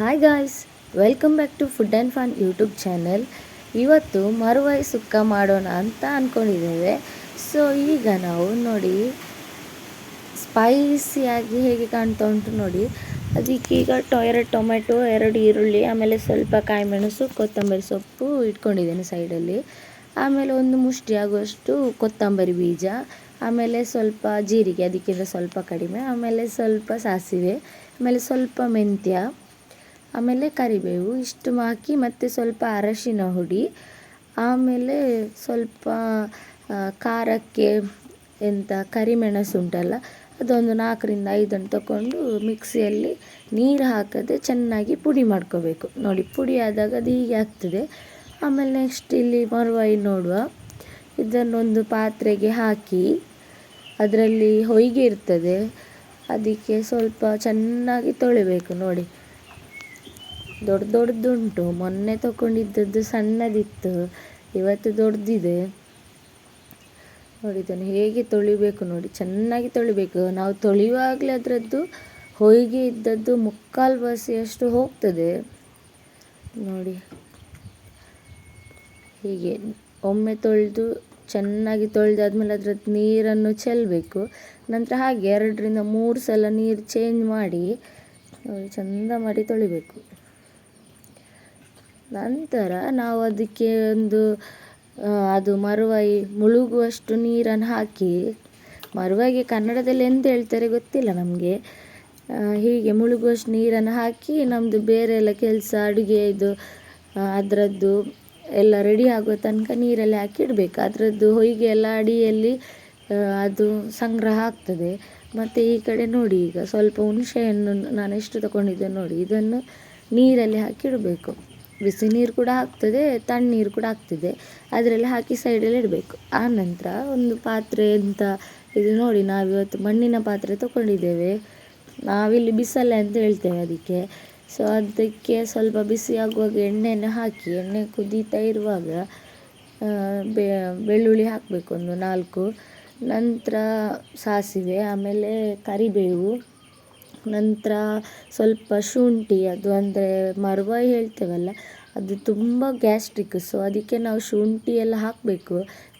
Hi guys welcome back to food and fun YouTube channel ಇವತ್ತು ಮರುವಾಯಿ ಸುಕ್ಕ ಮಾಡೋಣ ಅಂತ ಅಂದ್ಕೊಂಡಿದ್ದೇವೆ ಸೊ ಈಗ ನಾವು ನೋಡಿ ಸ್ಪೈಸಿಯಾಗಿ ಹೇಗೆ ಕಾಣ್ತಾ ಉಂಟು ನೋಡಿ. ಅದಕ್ಕೆ ಈಗ ಎರಡು ಟೊಮೆಟೊ, ಎರಡು ಈರುಳ್ಳಿ, ಆಮೇಲೆ ಸ್ವಲ್ಪ ಕಾಯಿ ಮೆಣಸು ಕೊತ್ತಂಬರಿ ಸೊಪ್ಪು ಇಟ್ಕೊಂಡಿದ್ದೇನೆ ಸೈಡಲ್ಲಿ ಆಮೇಲೆ ಒಂದು ಮುಷ್ಟಿ ಆಗುವಷ್ಟು ಕೊತ್ತಂಬರಿ ಬೀಜ, ಆಮೇಲೆ ಸ್ವಲ್ಪ ಜೀರಿಗೆ, ಅದಕ್ಕಿಂತ ಸ್ವಲ್ಪ ಕಡಿಮೆ, ಆಮೇಲೆ ಸ್ವಲ್ಪ ಸಾಸಿವೆ, ಆಮೇಲೆ ಸ್ವಲ್ಪ ಮೆಂತ್ಯ. ಆಮೇಲೆ ಕರಿಬೇವು, ಇಷ್ಟು ಹಾಕಿ ಮತ್ತೆ ಸ್ವಲ್ಪ ಅರಶಿನ ಹುಡಿ, ಆಮೇಲೆ ಸ್ವಲ್ಪ ಖಾರಕ್ಕೆ ಎಂಥ ಕರಿಮೆಣಸು ಉಂಟಲ್ಲ, ಅದೊಂದು ನಾಲ್ಕರಿಂದ ಐದನ್ನು ತಗೊಂಡು ಮಿಕ್ಸಿಯಲ್ಲಿ ನೀರು ಹಾಕದೆ ಚೆನ್ನಾಗಿ ಪುಡಿ ಮಾಡ್ಕೋಬೇಕು. ನೋಡಿ, ಪುಡಿ ಆದಾಗ ಅದು ಹೀಗೆ ಆಗ್ತದೆ. ಆಮೇಲೆ ನೆಕ್ಸ್ಟ್ ಇಲ್ಲಿ ಮರುವಾಯಿ ನೋಡುವ. ಇದನ್ನೊಂದು ಪಾತ್ರೆಗೆ ಹಾಕಿ ಅದರಲ್ಲಿ ಹೊಯ್ಗೆ ಇರ್ತದೆ. ಅದಕ್ಕೆ ಸ್ವಲ್ಪ ಚೆನ್ನಾಗಿ ತೊಳಿಬೇಕು. ನೋಡಿ ದೊಡ್ಡ ದೊಡ್ಡದುಂಟು. ಮೊನ್ನೆ ತಗೊಂಡಿದ್ದದ್ದು ಸಣ್ಣದಿತ್ತು. ಇವತ್ತು ದೊಡ್ಡದಿದೆ ನೋಡಿ ಇದನ್ನು ಹೇಗೆ ತೊಳಿಬೇಕು ನೋಡಿ. ಚೆನ್ನಾಗಿ ತೊಳಿಬೇಕು. ನಾವು ತೊಳೆಯುವಾಗಲೇ ಅದರದ್ದು ಹೊಯ್ಗೆ ಇದ್ದದ್ದು ಮುಕ್ಕಾಲು ಬಸಿಯಷ್ಟು ಹೋಗ್ತದೆ. ನೋಡಿ. ಹೀಗೆ ಒಮ್ಮೆ ತೊಳೆದು ಚೆನ್ನಾಗಿ ತೊಳೆದಾದ್ಮೇಲೆ ಅದರದ್ದು ನೀರನ್ನು ಚೆಲ್ಲಬೇಕು ನಂತರ ಹಾಗೆ ಎರಡರಿಂದ ಮೂರು ಸಲ ನೀರು ಚೇಂಜ್ ಮಾಡಿ ಚಂದ ಮಾಡಿ ತೊಳಿಬೇಕು. ನಂತರ ನಾವು ಅದಕ್ಕೆ ಒಂದು ಅದು ಮರುವಾಯಿ ಮುಳುಗುವಷ್ಟು ನೀರನ್ನು ಹಾಕಿ, ಮರುವಾಗಿ ಕನ್ನಡದಲ್ಲಿ ಎಂತ ಹೇಳ್ತಾರೆ ಗೊತ್ತಿಲ್ಲ ನಮಗೆ. ಹೀಗೆ ಮುಳುಗುವಷ್ಟು ನೀರನ್ನು ಹಾಕಿ ನಮ್ಮದು ಬೇರೆ ಎಲ್ಲ ಕೆಲಸ, ಅಡುಗೆ ಇದು ಅದರದ್ದು ಎಲ್ಲ ರೆಡಿ ಆಗೋ ತನಕ ನೀರಲ್ಲಿ ಹಾಕಿ ಇಡಬೇಕು. ಅದರದ್ದು ಹೊಯ್ಗೆ ಎಲ್ಲ ಅಡಿಯಲ್ಲಿ ಅದು ಸಂಗ್ರಹ ಆಗ್ತದೆ. ಮತ್ತು ಈ ಕಡೆ ನೋಡಿ ಈಗ ಸ್ವಲ್ಪ ಹುಣಸೆಯನ್ನು ನಾನು ಎಷ್ಟು ತಗೊಂಡಿದ್ದೆ ನೋಡಿ. ಇದನ್ನು ನೀರಲ್ಲಿ ಹಾಕಿ ಇಡಬೇಕು. ಬಿಸಿ ನೀರು ಕೂಡ ಆಗ್ತದೆ ತಣ್ಣೀರು ಕೂಡ ಆಗ್ತದೆ ಅದರಲ್ಲಿ ಹಾಕಿ ಸೈಡಲ್ಲಿ ಇಡಬೇಕು. ಆ ನಂತರ ಒಂದು ಪಾತ್ರೆ ಅಂತ ಇದು ನೋಡಿ ನಾವಿವತ್ತು ಮಣ್ಣಿನ ಪಾತ್ರೆ ತಗೊಂಡಿದ್ದೇವೆ. ನಾವಿಲ್ಲಿ ಬಿಸಲೆ ಅಂತ ಹೇಳ್ತೇವೆ ಅದಕ್ಕೆ. ಸೊ ಅದಕ್ಕೆ ಸ್ವಲ್ಪ ಬಿಸಿ ಆಗುವಾಗ ಎಣ್ಣೆಯನ್ನು ಹಾಕಿ, ಎಣ್ಣೆ ಕುದೀತಾ ಇರುವಾಗ ಬೆಳ್ಳುಳ್ಳಿ ಹಾಕಬೇಕು ಒಂದು ನಾಲ್ಕು. ನಂತರ ಸಾಸಿವೆ, ಆಮೇಲೆ ಕರಿಬೇವು. ನಂತರ ಸ್ವಲ್ಪ ಶುಂಠಿ, ಅದು ಅಂದರೆ ಮರುವಾಯಿ ಹೇಳ್ತೇವಲ್ಲ, ಅದು ತುಂಬ ಗ್ಯಾಸ್ಟ್ರಿಕ್ ಸೊ ಅದಕ್ಕೆ ನಾವು ಶುಂಠಿ ಎಲ್ಲ ಹಾಕಬೇಕು.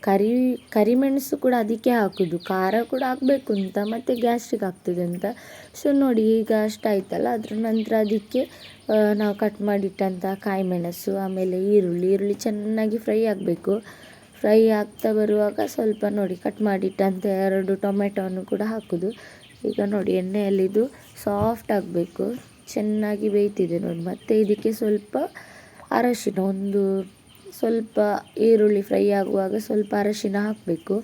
ಕರಿ, ಕರಿಮೆಣಸು ಕೂಡ ಅದಕ್ಕೆ ಹಾಕೋದು. ಖಾರ ಕೂಡ ಹಾಕಬೇಕು ಅಂತ, ಮತ್ತು ಗ್ಯಾಸ್ಟ್ರಿಕ್ ಆಗ್ತದೆ ಅಂತ. ಸೊ ನೋಡಿ, ಈಗ ಅಷ್ಟಾಯ್ತಲ್ಲ. ಅದ್ರ ನಂತರ ಅದಕ್ಕೆ ನಾವು ಕಟ್ ಮಾಡಿಟ್ಟಂಥ ಕಾಯಿ ಮೆಣಸು ಆಮೇಲೆ ಈರುಳ್ಳಿ. ಈರುಳ್ಳಿ ಚೆನ್ನಾಗಿ ಫ್ರೈ ಆಗಬೇಕು. ಫ್ರೈ ಆಗ್ತಾ ಬರುವಾಗ ಸ್ವಲ್ಪ ನೋಡಿ ಕಟ್ ಮಾಡಿಟ್ಟಂಥ ಎರಡು ಟೊಮೆಟೊವನ್ನು ಕೂಡ ಹಾಕೋದು. ಈಗ ನೋಡಿ ಎಣ್ಣೆಯಲ್ಲಿ ಇದು ಸಾಫ್ಟ್ ಆಗಬೇಕು. ಚೆನ್ನಾಗಿ ಬೇಯ್ತಿದೆ ನೋಡಿ. ಮತ್ತು ಇದಕ್ಕೆ ಸ್ವಲ್ಪ ಅರಶಿನ, ಒಂದು ಸ್ವಲ್ಪ ಈರುಳ್ಳಿ ಫ್ರೈ ಆಗುವಾಗ ಸ್ವಲ್ಪ ಅರಶಿನ ಹಾಕಬೇಕು.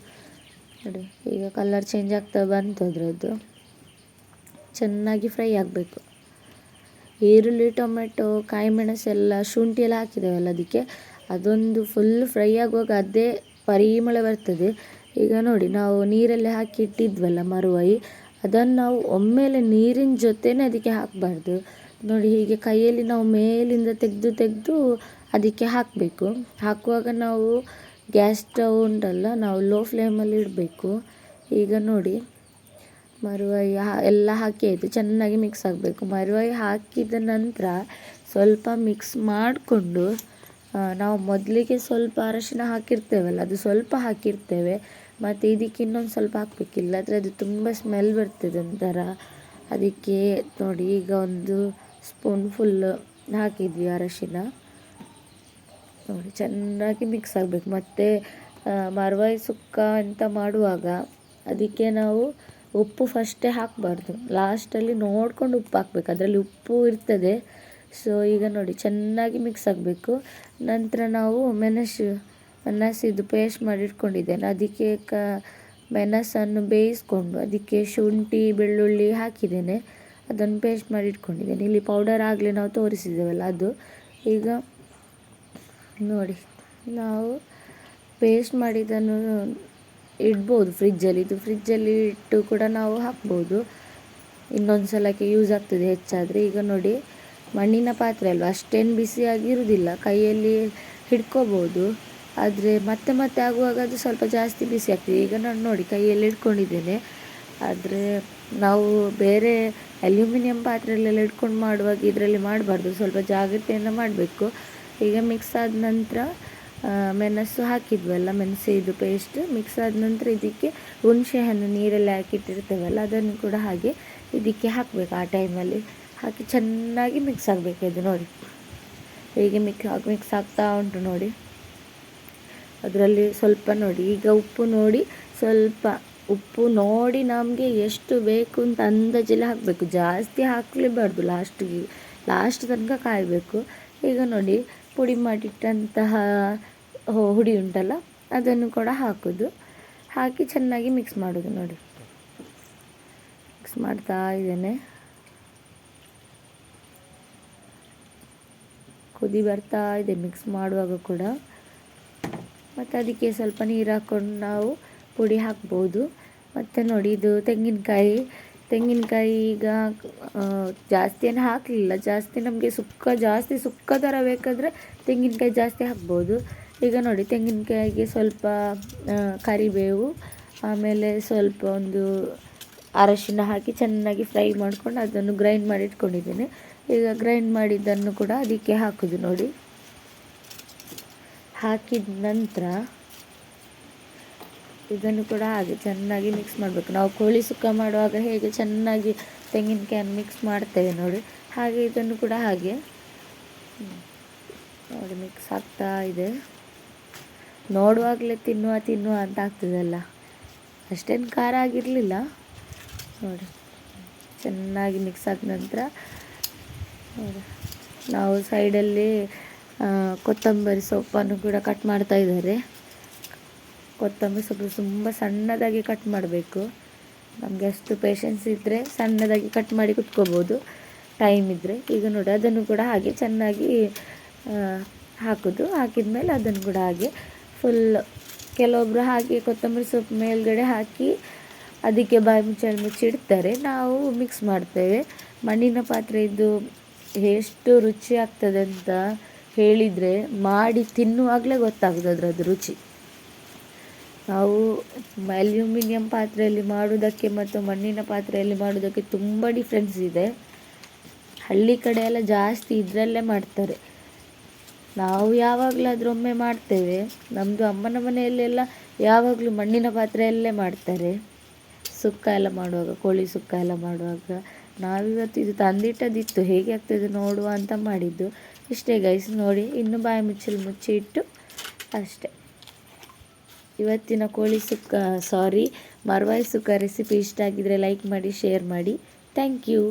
ನೋಡಿ, ಈಗ ಕಲರ್ ಚೇಂಜ್ ಆಗ್ತಾ ಬಂತು ಅದರದ್ದು. ಚೆನ್ನಾಗಿ ಫ್ರೈ ಆಗಬೇಕು. ಈರುಳ್ಳಿ, ಟೊಮೆಟೊ ಕಾಯಿ ಮೆಣಸೆಲ್ಲ ಶುಂಠಿ ಎಲ್ಲ ಹಾಕಿದ್ದೇವಲ್ಲ ಅದಕ್ಕೆ, ಅದೊಂದು ಫುಲ್ ಫ್ರೈ ಆಗುವಾಗ ಅದೇ ಪರಿಮಳ ಬರ್ತದೆ. ಈಗ ನೋಡಿ, ನಾವು ನೀರಲ್ಲಿ ಹಾಕಿ ಇಟ್ಟಿದ್ವಲ್ಲ ಮರುವಾಯಿ ಅದನ್ನು ನಾವು ಒಮ್ಮೆಲೆ ನೀರಿನ ಜೊತೆನೇ ಅದಕ್ಕೆ ಹಾಕಬಾರ್ದು. ನೋಡಿ, ಹೀಗೆ ಕೈಯಲ್ಲಿ ನಾವು ಮೇಲಿಂದ ತೆಗೆದು ತೆಗೆದು ಅದಕ್ಕೆ ಹಾಕಬೇಕು. ಹಾಕುವಾಗ ನಾವು ಗ್ಯಾಸ್ ಸ್ಟವ್ ಉಂಟಲ್ಲ, ನಾವು ಲೋ ಫ್ಲೇಮಲ್ಲಿ ಇಡಬೇಕು. ಈಗ ನೋಡಿ ಮರುವಾಯಿ ಎಲ್ಲ ಹಾಕಿ ಆಯಿತು, ಚೆನ್ನಾಗಿ ಮಿಕ್ಸ್ ಆಗಬೇಕು. ಮರುವಾಯಿ ಹಾಕಿದ ನಂತರ ಸ್ವಲ್ಪ ಮಿಕ್ಸ್ ಮಾಡಿಕೊಂಡು ನಾವು ಮೊದಲಿಗೆ ಸ್ವಲ್ಪ ಅರಶಿನ ಹಾಕಿರ್ತೇವಲ್ಲ, ಅದು ಸ್ವಲ್ಪ ಹಾಕಿರ್ತೇವೆ. ಮತ್ತು ಇದಕ್ಕೆ ಇನ್ನೊಂದು ಸ್ವಲ್ಪ ಹಾಕ್ಬೇಕು ಇಲ್ಲಾದರೆ ಅದು ತುಂಬ ಸ್ಮೆಲ್ ಬರ್ತದೆ ಒಂಥರ. ಅದಕ್ಕೆ ನೋಡಿ, ಈಗ ಒಂದು ಸ್ಪೂನ್ ಫುಲ್ ಹಾಕಿದ್ವಿ ಅರಶಿನ. ನೋಡಿ, ಚೆನ್ನಾಗಿ ಮಿಕ್ಸ್ ಆಗಬೇಕು. ಮತ್ತು ಮರವಾಯಿ ಸುಕ್ಕ ಅಂತ ಮಾಡುವಾಗ ಅದಕ್ಕೆ ನಾವು ಉಪ್ಪು ಫಸ್ಟೇ ಹಾಕಬಾರ್ದು. ಲಾಸ್ಟಲ್ಲಿ ನೋಡ್ಕೊಂಡು ಉಪ್ಪು ಹಾಕಬೇಕು. ಅದರಲ್ಲಿ ಉಪ್ಪು ಇರ್ತದೆ. ಸೊ ಈಗ ನೋಡಿ, ಚೆನ್ನಾಗಿ ಮಿಕ್ಸ್ ಆಗಬೇಕು. ನಂತರ ನಾವು ಮೆಣಸು ಮೆಣಸಿದ್ದು ಪೇಸ್ಟ್ ಮಾಡಿ ಇಟ್ಕೊಂಡಿದ್ದೇನೆ ಅದಕ್ಕೆ ಕ, ಮೆಣಸನ್ನು ಬೇಯಿಸ್ಕೊಂಡು ಅದಕ್ಕೆ ಶುಂಠಿ, ಬೆಳ್ಳುಳ್ಳಿ ಹಾಕಿದ್ದೇನೆ. ಅದನ್ನು ಪೇಸ್ಟ್ ಮಾಡಿ ಇಟ್ಕೊಂಡಿದ್ದೇನೆ ಇಲ್ಲಿ ಪೌಡರ್ ಆಗಲೇ ನಾವು ತೋರಿಸಿದ್ದೇವಲ್ಲ ಅದು. ಈಗ ನೋಡಿ, ನಾವು ಪೇಸ್ಟ್ ಮಾಡಿದ್ದನ್ನು ಇಡ್ಬೋದು ಫ್ರಿಜ್ಜಲ್ಲಿ ಇದು ಫ್ರಿಜ್ಜಲ್ಲಿ ಇಟ್ಟು ಕೂಡ ನಾವು ಹಾಕ್ಬೋದು. ಇನ್ನೊಂದು ಸಲಕ್ಕೆ ಯೂಸ್ ಆಗ್ತದೆ ಹೆಚ್ಚಾದರೆ. ಈಗ ನೋಡಿ, ಮಣ್ಣಿನ ಪಾತ್ರೆ ಅಲ್ವಾ? ಅಷ್ಟೇನು ಬಿಸಿಯಾಗಿರುವುದಿಲ್ಲ ಕೈಯಲ್ಲಿ ಹಿಡ್ಕೋಬೋದು. ಆದರೆ ಮತ್ತೆ ಮತ್ತೆ ಆಗುವಾಗ ಅದು ಸ್ವಲ್ಪ ಜಾಸ್ತಿ ಬಿಸಿ ಆಗ್ತದೆ. ಈಗ ನಾನು ನೋಡಿ ಕೈಯಲ್ಲಿ ಇಟ್ಕೊಂಡಿದ್ದೇನೆ ಆದರೆ ನಾವು ಬೇರೆ ಅಲ್ಯೂಮಿನಿಯಂ ಪಾತ್ರೆಯಲ್ಲೆಲ್ಲ ಇಟ್ಕೊಂಡು ಮಾಡುವಾಗ ಇದರಲ್ಲಿ ಮಾಡಬಾರ್ದು. ಸ್ವಲ್ಪ ಜಾಗ್ರತೆಯನ್ನು ಮಾಡಬೇಕು. ಈಗ ಮಿಕ್ಸ್ ಆದ ನಂತರ ಮೆಣಸು ಹಾಕಿದ್ವಲ್ಲ ಮೆಣಸಿದು ಪೇಸ್ಟ್ ಮಿಕ್ಸ್ ಆದ ನಂತರ ಇದಕ್ಕೆ ಹುಣಸೆ ಹಣ್ಣು ನೀರಲ್ಲಿ ಹಾಕಿಟ್ಟಿರ್ತೇವಲ್ಲ, ಅದನ್ನು ಕೂಡ ಹಾಗೆ ಇದಕ್ಕೆ ಹಾಕಬೇಕು ಆ ಟೈಮಲ್ಲಿ ಹಾಕಿ ಚೆನ್ನಾಗಿ ಮಿಕ್ಸ್ ಆಗಬೇಕು ಇದು ನೋಡಿ. ಹೀಗೆ ಮಿಕ್ಸ್ ಮಿಕ್ಸ್ ಆಗ್ತಾ ಉಂಟು ನೋಡಿ. ಅದರಲ್ಲಿ ಸ್ವಲ್ಪ ನೋಡಿ. ಈಗ ಉಪ್ಪು ನೋಡಿ, ಸ್ವಲ್ಪ ಉಪ್ಪು ನೋಡಿ ನಮಗೆ ಎಷ್ಟು ಬೇಕು ಅಂತ ಅಂದಾಜಲ್ಲಿ ಹಾಕಬೇಕು. ಜಾಸ್ತಿ ಹಾಕಲೇಬಾರ್ದು ಲಾಸ್ಟಿಗೆ. ಲಾಸ್ಟ್ ತನಕ ಕಾಯಬೇಕು. ಈಗ ನೋಡಿ, ಪುಡಿ ಮಾಡಿಟ್ಟಂತಹ ಹುಡಿ ಉಂಟಲ್ಲ, ಅದನ್ನು ಕೂಡ ಹಾಕೋದು. ಹಾಕಿ ಚೆನ್ನಾಗಿ ಮಿಕ್ಸ್ ಮಾಡೋದು ನೋಡಿ. ಮಿಕ್ಸ್ ಮಾಡ್ತಾ ಇದ್ದೇನೆ. ಕುದಿ ಬರ್ತಾ ಇದೆ ಮಿಕ್ಸ್ ಮಾಡುವಾಗ ಕೂಡ. ಮತ್ತು ಅದಕ್ಕೆ ಸ್ವಲ್ಪ ನೀರು ಹಾಕ್ಕೊಂಡು ನಾವು ಪುಡಿ ಹಾಕ್ಬೋದು. ಮತ್ತು ನೋಡಿ ಇದು ತೆಂಗಿನಕಾಯಿ. ತೆಂಗಿನಕಾಯಿ ಈಗ ಜಾಸ್ತಿ ಏನು ಹಾಕಲಿಲ್ಲ. ಜಾಸ್ತಿ ನಮಗೆ ಸುಕ್ಕ, ಜಾಸ್ತಿ ಸುಕ್ಕ ಥರ ಬೇಕಾದರೆ ತೆಂಗಿನಕಾಯಿ ಜಾಸ್ತಿ ಹಾಕ್ಬೋದು. ಈಗ ನೋಡಿ ತೆಂಗಿನಕಾಯಿಗೆ ಸ್ವಲ್ಪ ಕರಿಬೇವು, ಆಮೇಲೆ ಸ್ವಲ್ಪ ಒಂದು ಅರಶಿನ ಹಾಕಿ ಚೆನ್ನಾಗಿ ಫ್ರೈ ಮಾಡ್ಕೊಂಡು ಅದನ್ನು ಗ್ರೈಂಡ್ ಮಾಡಿ ಇಟ್ಕೊಂಡಿದ್ದೀನಿ ಈಗ ಗ್ರೈಂಡ್ ಮಾಡಿದ್ದನ್ನು ಕೂಡ ಅದಕ್ಕೆ ಹಾಕೋದು ನೋಡಿ. ಹಾಕಿದ ನಂತರ ಇದನ್ನು ಕೂಡ ಹಾಗೆ ಚೆನ್ನಾಗಿ ಮಿಕ್ಸ್ ಮಾಡಬೇಕು. ನಾವು ಕೋಳಿ ಸುಕ್ಕ ಮಾಡುವಾಗ ಹೇಗೆ ಚೆನ್ನಾಗಿ ತೆಂಗಿನಕಾಯನ್ನು ಮಿಕ್ಸ್ ಮಾಡ್ತೇವೆ ನೋಡಿ. ಹಾಗೆ ಇದನ್ನು ಕೂಡ ಹಾಗೆ. ನೋಡಿ ಮಿಕ್ಸ್ ಆಗ್ತಾ ಇದೆ. ನೋಡುವಾಗಲೇ ತಿನ್ನುವ ತಿನ್ನುವ ಅಂತ ಆಗ್ತದಲ್ಲ ಅಷ್ಟೇನು ಖಾರ ಆಗಿರಲಿಲ್ಲ. ನೋಡಿ, ಚೆನ್ನಾಗಿ ಮಿಕ್ಸ್ ಆದ ನಂತರ ನೋಡಿ, ನಾವು ಸೈಡಲ್ಲಿ ಕೊತ್ತಂಬರಿ ಸೊಪ್ಪನ್ನು ಕೂಡ ಕಟ್ ಮಾಡ್ತಾ ಇದ್ದಾರೆ. ಕೊತ್ತಂಬರಿ ಸೊಪ್ಪು ತುಂಬ ಸಣ್ಣದಾಗಿ ಕಟ್ ಮಾಡಬೇಕು. ನಮಗೆ ಅಷ್ಟು ಪೇಷನ್ಸ್ ಇದ್ದರೆ ಸಣ್ಣದಾಗಿ ಕಟ್ ಮಾಡಿ ಕುತ್ಕೋಬೋದು. ಟೈಮ್ ಇದ್ದರೆ ಈಗ ನೋಡಿ, ಅದನ್ನು ಕೂಡ ಹಾಗೆ ಚೆನ್ನಾಗಿ ಹಾಕೋದು ಹಾಕಿದ. ಮೇಲೆ ಅದನ್ನು ಕೂಡ ಹಾಗೆ ಫುಲ್ ಕೆಲವೊಬ್ಬರು ಹಾಗೆ ಕೊತ್ತಂಬರಿ ಸೊಪ್ಪು ಮೇಲ್ಗಡೆ ಹಾಕಿ ಅದಕ್ಕೆ ಬಾಯಿ ಮುಚ್ಚಳ ಮುಚ್ಚಿಡ್ತಾರೆ ನಾವು ಮಿಕ್ಸ್ ಮಾಡ್ತೇವೆ. ಮಣ್ಣಿನ ಪಾತ್ರೆ ಇದು ಎಷ್ಟು ರುಚಿ ಆಗ್ತದೆ ಅಂತ ಹೇಳಿದರೆ ಮಾಡಿ ತಿನ್ನುವಾಗಲೇ ಗೊತ್ತಾಗೋದು ಅದರದ್ದು ರುಚಿ. ನಾವು ಅಲ್ಯೂಮಿನಿಯಂ ಪಾತ್ರೆಯಲ್ಲಿ ಮಾಡೋದಕ್ಕೆ ಮತ್ತು ಮಣ್ಣಿನ ಪಾತ್ರೆಯಲ್ಲಿ ಮಾಡೋದಕ್ಕೆ ತುಂಬ ಡಿಫ್ರೆನ್ಸ್ ಇದೆ. ಹಳ್ಳಿ ಕಡೆ ಎಲ್ಲ ಜಾಸ್ತಿ ಇದರಲ್ಲೇ ಮಾಡ್ತಾರೆ. ನಾವು ಯಾವಾಗಲೂ ಅದರೊಮ್ಮೆ ಮಾಡ್ತೇವೆ. ನಮ್ಮದು ಅಮ್ಮನ ಮನೆಯಲ್ಲೆಲ್ಲ ಯಾವಾಗಲೂ ಮಣ್ಣಿನ ಪಾತ್ರೆಯಲ್ಲೇ ಮಾಡ್ತಾರೆ. ಸುಕ್ಕ ಎಲ್ಲ ಮಾಡುವಾಗ, ಕೋಳಿ ಸುಕ್ಕ ಎಲ್ಲ ಮಾಡುವಾಗ ನಾವಿವತ್ತು ಇದು ತಂದಿಟ್ಟದಿತ್ತು. ಹೇಗೆ ಆಗ್ತದೆ ನೋಡುವ ಅಂತ ಮಾಡಿದ್ದು. ಇಷ್ಟೇ ಗೈಸ್ ನೋಡಿ, ಇನ್ನು ಬಾಯಿ ಮುಚ್ಚಲು ಮುಚ್ಚಿ ಇಟ್ಟು ಅಷ್ಟೇ. ಇವತ್ತಿನ ಕೋಳಿ ಸುಕ್ಕ ಸಾರಿ ಮರವಾಯಿ ಸುಕ್ಕ ರೆಸಿಪಿ ಇಷ್ಟ ಆಗಿದ್ರೆ ಲೈಕ್ ಮಾಡಿ ಶೇರ್ ಮಾಡಿ. Thank you